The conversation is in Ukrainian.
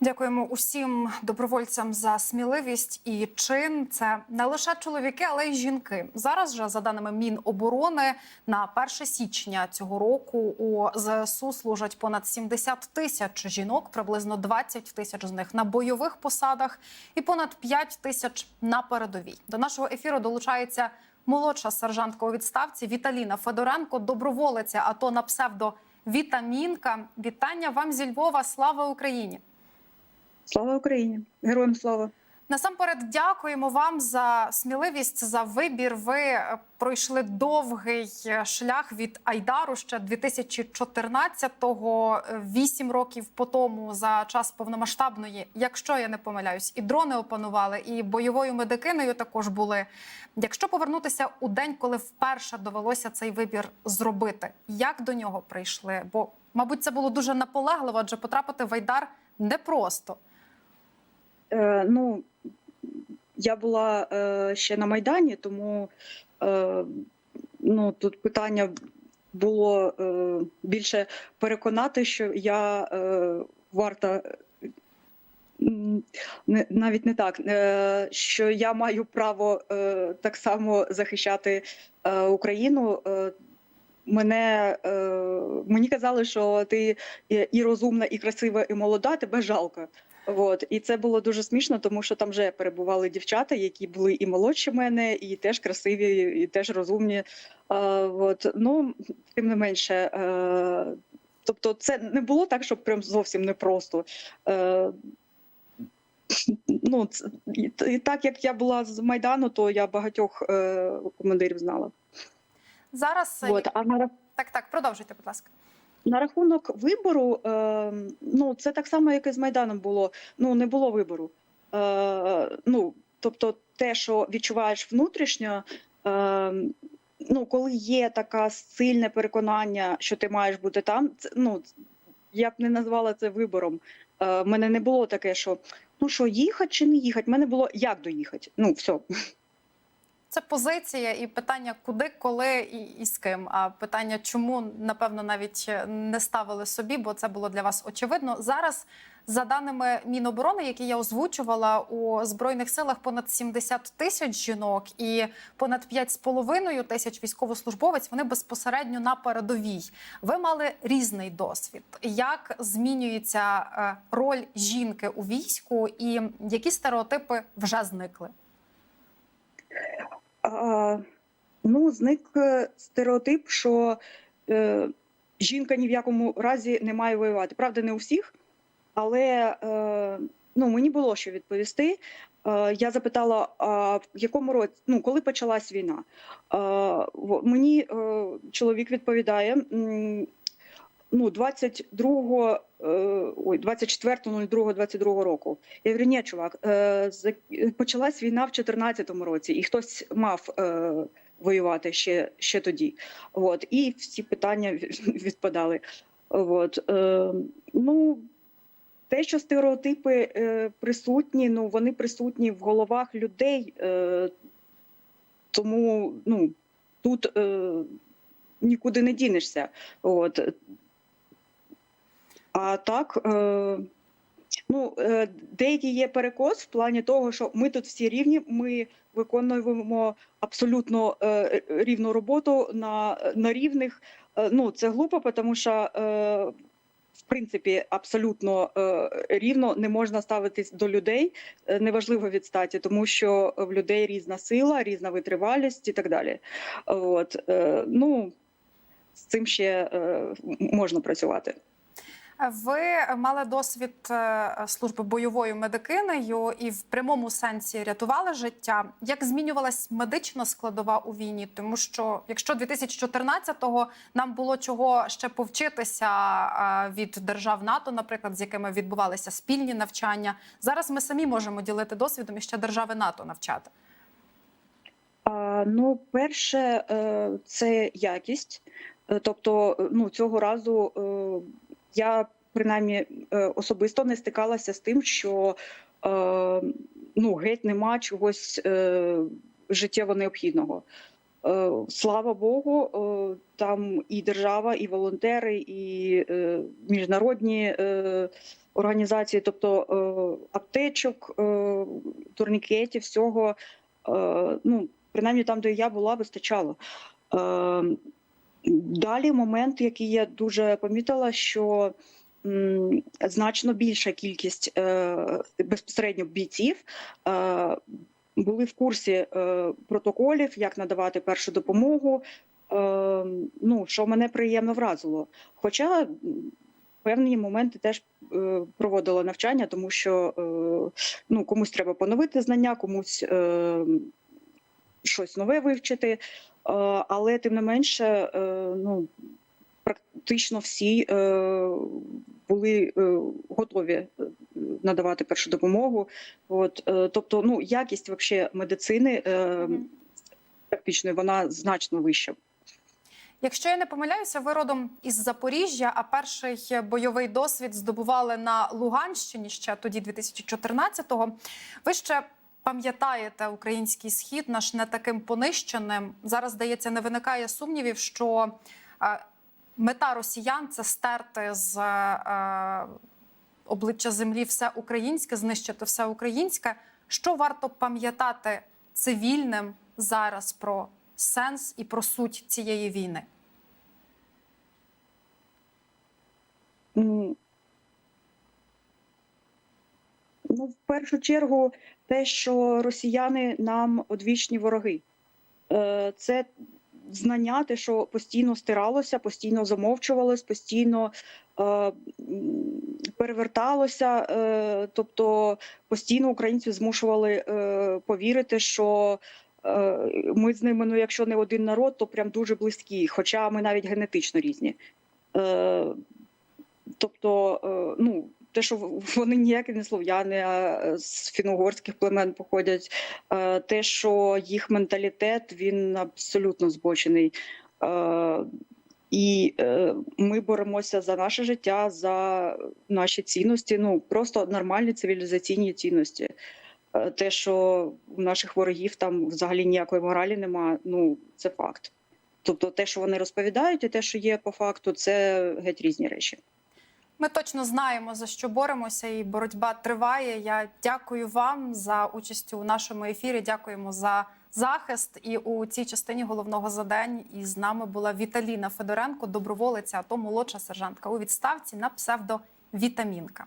Дякуємо усім добровольцям за сміливість і чин. Це не лише чоловіки, але й жінки. Зараз же, за даними Міноборони, на 1 січня цього року у ЗСУ служать понад 70 тисяч жінок, приблизно 20 тисяч з них на бойових посадах, і понад 5 тисяч на передовій. До нашого ефіру долучається молодша сержантка у відставці Віталіна Федоренко, доброволиця АТО на псевдо Вітамінка. Вітання вам зі Львова. Слава Україні! Слава Україні! Героям слава! Насамперед, дякуємо вам за сміливість за вибір. Ви е, пройшли довгий е, шлях від Айдару ще 2014-го, е, вісім років по тому, за час повномасштабної, якщо я не помиляюсь, і дрони опанували, і бойовою медикиною також були. Якщо повернутися у день, коли вперше довелося цей вибір зробити, як до нього прийшли? Бо, мабуть, це було дуже наполегливо, адже потрапити в Айдар непросто. Е, ну, я була е, ще на Майдані, тому е, ну, тут питання було більше переконати, що я варта. навіть не так, що я маю право так само захищати Україну. Мене, мені казали, що ти і розумна, і красива, і молода, тебе жалко. От і це було дуже смішно, тому що там вже перебували дівчата, які були і молодші мене, і теж красиві, і теж розумні. А, от ну тим не менше, е, тобто, це не було так, щоб прям зовсім непросто. Е, ну, це- і, і так як я була з майдану, то я багатьох е, командирів знала. Зараз е, От а так, так, продовжуйте, будь ласка. На рахунок вибору, е, ну це так само, як і з Майданом було. Ну не було вибору. Е, ну тобто, те, що відчуваєш внутрішньо, е, ну коли є таке сильне переконання, що ти маєш бути там, це ну я б не назвала це вибором. Е, мене не було таке, що ну що їхати чи не їхати. Мене було як доїхати. Ну все. Це позиція і питання, куди, коли і, і з ким. А питання, чому напевно навіть е, не ставили собі, бо це було для вас очевидно. Зараз, за даними Міноборони, які я озвучувала у збройних силах, понад 70 тисяч жінок і понад 5,5 тисяч військовослужбовець. Вони безпосередньо на передовій. Ви мали різний досвід. Як змінюється е, роль жінки у війську, і які стереотипи вже зникли? Ну, зник е, стереотип, що е, жінка ні в якому разі не має воювати. Правда, не у всіх, але е, ну, мені було що відповісти. Я запитала, а в якому році, ну, коли почалась війна? Е, мені чоловік відповідає. Ну, 22, е, ой, 24.02.22 року. Я говорю, ні, чувак, е, почалась війна в 2014 році, і хтось мав е, воювати ще, ще тоді. От, і всі питання відпадали. От, ну, те, що стереотипи присутні, ну вони присутні в головах людей, тому ну, тут нікуди не дінешся. От. А так, е, ну, е, деякий є перекос в плані того, що ми тут всі рівні, ми виконуємо абсолютно е, рівну роботу на, на рівних. Ну, це глупо, тому що. В принципі, абсолютно рівно не можна ставитись до людей, неважливо від статі, тому що в людей різна сила, різна витривалість і так далі. От, ну, з цим ще можна працювати. Ви мали досвід е, служби бойовою медикинею і в прямому сенсі рятували життя. Як змінювалась медична складова у війні? Тому що якщо 2014-го нам було чого ще повчитися е, від держав НАТО, наприклад, з якими відбувалися спільні навчання, зараз ми самі можемо ділити досвідом і ще держави НАТО навчати. Ну, перше, е, це якість. Тобто, ну, цього разу я принаймні е, особисто не стикалася з тим, що е, ну, геть нема чогось е, життєво необхідного. Слава Богу, там і держава, і волонтери, і міжнародні організації, тобто аптечок, турнікетів, всього. Ну, принаймні там, де я була, вистачало. Далі момент, який я дуже помітила, що значно більша кількість е, безпосередньо бійців е, були в курсі е, протоколів, як надавати першу допомогу. Ну, що мене приємно вразило. Хоча певні моменти теж проводила навчання, тому що ну, комусь треба поновити знання, комусь щось нове вивчити. Е, але тим не менше, е, ну, практично всі е, були готові надавати першу допомогу. От, тобто, ну, якість вообще медицини практичної вона значно вища. Якщо я не помиляюся, ви родом із Запоріжжя, а перший бойовий досвід здобували на Луганщині ще тоді, 2014-го. Ви ще пам'ятаєте український схід, наш не таким понищеним. Зараз здається, не виникає сумнівів, що е, мета росіян це стерти з е, обличчя землі все українське, знищити все українське. Що варто пам'ятати цивільним зараз про сенс і про суть цієї війни? Ну, в першу чергу, те, що росіяни нам одвічні вороги. Е, Це знання, те, що постійно стиралося, постійно замовчувалось, постійно е, переверталося. Е, Тобто постійно українців змушували повірити, що ми з ними, ну якщо не один народ, то прям дуже близькі, хоча ми навіть генетично різні. Тобто, ну, те, що вони ніякі не слов'яни, а е, з фіно-угорських племен походять, е, те, що їх менталітет він абсолютно збочений. Е, І ми боремося за наше життя, за наші цінності, ну просто нормальні цивілізаційні цінності. Те, що у наших ворогів там взагалі ніякої моралі немає, ну це факт. Тобто, те, що вони розповідають, і те, що є по факту, це геть різні речі. Ми точно знаємо за що боремося, і боротьба триває. Я дякую вам за участь у нашому ефірі. Дякуємо за захист. І у цій частині головного задань із нами була Віталіна Федоренко, доброволиця, АТО, молодша сержантка у відставці на псевдо Вітамінка.